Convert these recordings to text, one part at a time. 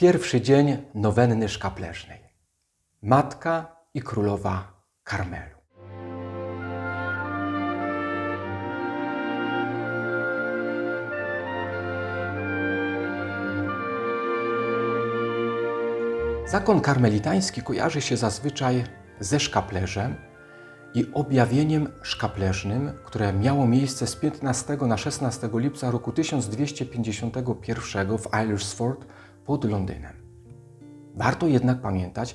Pierwszy dzień nowenny szkapleżnej. Matka i królowa Karmelu. Zakon karmelitański kojarzy się zazwyczaj ze szkaplerzem i objawieniem szkapleżnym, które miało miejsce z 15 na 16 lipca roku 1251 w Aylesford pod Londynem. Warto jednak pamiętać,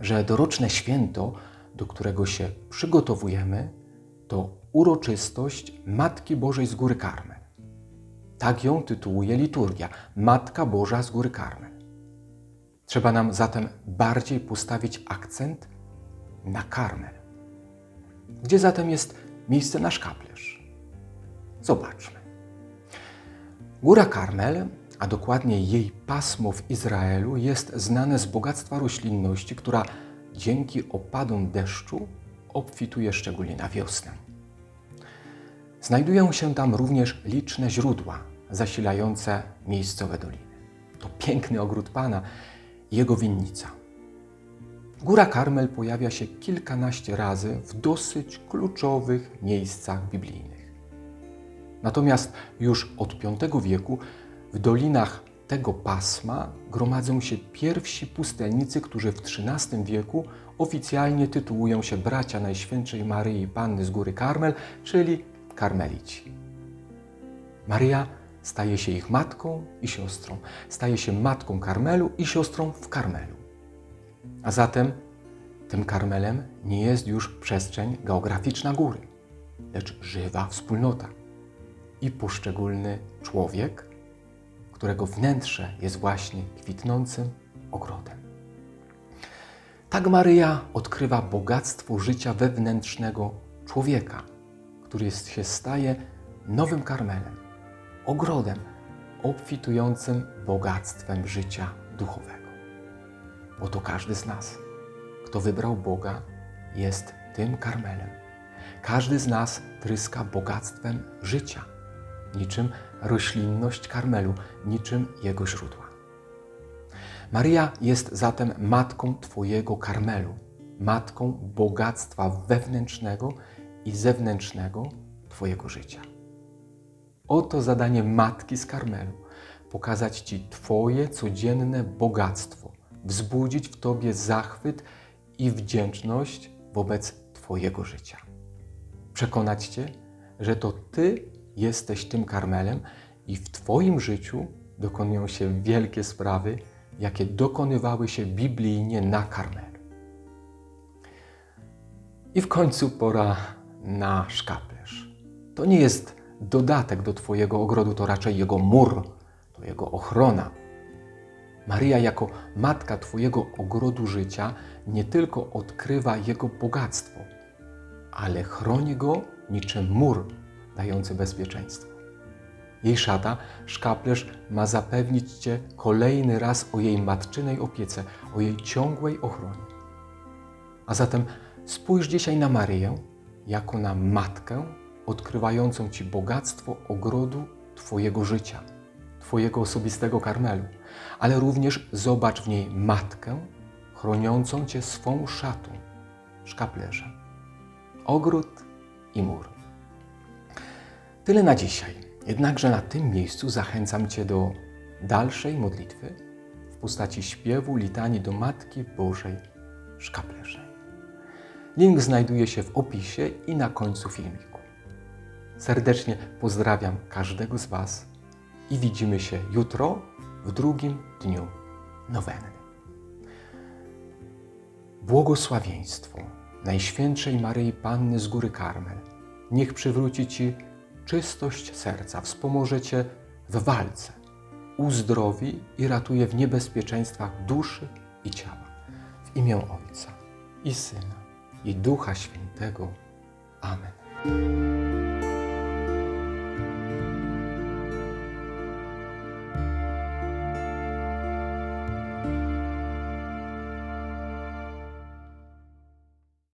że doroczne święto, do którego się przygotowujemy, to uroczystość Matki Bożej z Góry Karmel. Tak ją tytułuje liturgia Matka Boża z Góry Karmel. Trzeba nam zatem bardziej postawić akcent na Karmel. Gdzie zatem jest miejsce na szkaplerz? Zobaczmy. Góra Karmel, a dokładnie jej pasmo w Izraelu, jest znane z bogactwa roślinności, która dzięki opadom deszczu obfituje szczególnie na wiosnę. Znajdują się tam również liczne źródła zasilające miejscowe doliny. To piękny ogród Pana i jego winnica. Góra Karmel pojawia się kilkanaście razy w dosyć kluczowych miejscach biblijnych. Natomiast już od V wieku w dolinach tego pasma gromadzą się pierwsi pustelnicy, którzy w XIII wieku oficjalnie tytułują się bracia Najświętszej Maryi Panny z Góry Karmel, czyli karmelici. Maryja staje się ich matką i siostrą, staje się matką Karmelu i siostrą w Karmelu. A zatem tym Karmelem nie jest już przestrzeń geograficzna góry, lecz żywa wspólnota i poszczególny człowiek, którego wnętrze jest właśnie kwitnącym ogrodem. Tak Maryja odkrywa bogactwo życia wewnętrznego człowieka, który się staje nowym karmelem, ogrodem obfitującym bogactwem życia duchowego. Bo to każdy z nas, kto wybrał Boga, jest tym karmelem. Każdy z nas tryska bogactwem życia, niczym roślinność karmelu, niczym jego źródła. Maria jest zatem matką Twojego karmelu, matką bogactwa wewnętrznego i zewnętrznego Twojego życia. Oto zadanie matki z karmelu pokazać Ci Twoje codzienne bogactwo, wzbudzić w Tobie zachwyt i wdzięczność wobec Twojego życia. Przekonać Cię, że to Ty jesteś tym karmelem i w Twoim życiu dokonują się wielkie sprawy, jakie dokonywały się biblijnie na karmelu. I w końcu pora na szkaplerz. To nie jest dodatek do Twojego ogrodu, to raczej jego mur, to jego ochrona. Maryja, jako matka Twojego ogrodu życia, nie tylko odkrywa jego bogactwo, ale chroni go niczym mur dający bezpieczeństwo. Jej szata, szkaplerz, ma zapewnić Cię kolejny raz o jej matczynej opiece, o jej ciągłej ochronie. A zatem spójrz dzisiaj na Maryję jako na matkę odkrywającą Ci bogactwo ogrodu Twojego życia, Twojego osobistego karmelu, ale również zobacz w niej matkę chroniącą Cię swą szatą, szkaplerzem. Ogród i mur. Tyle na dzisiaj. Jednakże na tym miejscu zachęcam Cię do dalszej modlitwy w postaci śpiewu litanii do Matki Bożej Szkaplerzej. Link znajduje się w opisie i na końcu filmiku. Serdecznie pozdrawiam każdego z Was i widzimy się jutro w drugim dniu nowenny. Błogosławieństwo Najświętszej Maryi Panny z Góry Karmel niech przywróci Ci czystość serca, wspomoże Cię w walce, uzdrowi i ratuje w niebezpieczeństwach duszy i ciała. W imię Ojca i Syna i Ducha Świętego. Amen.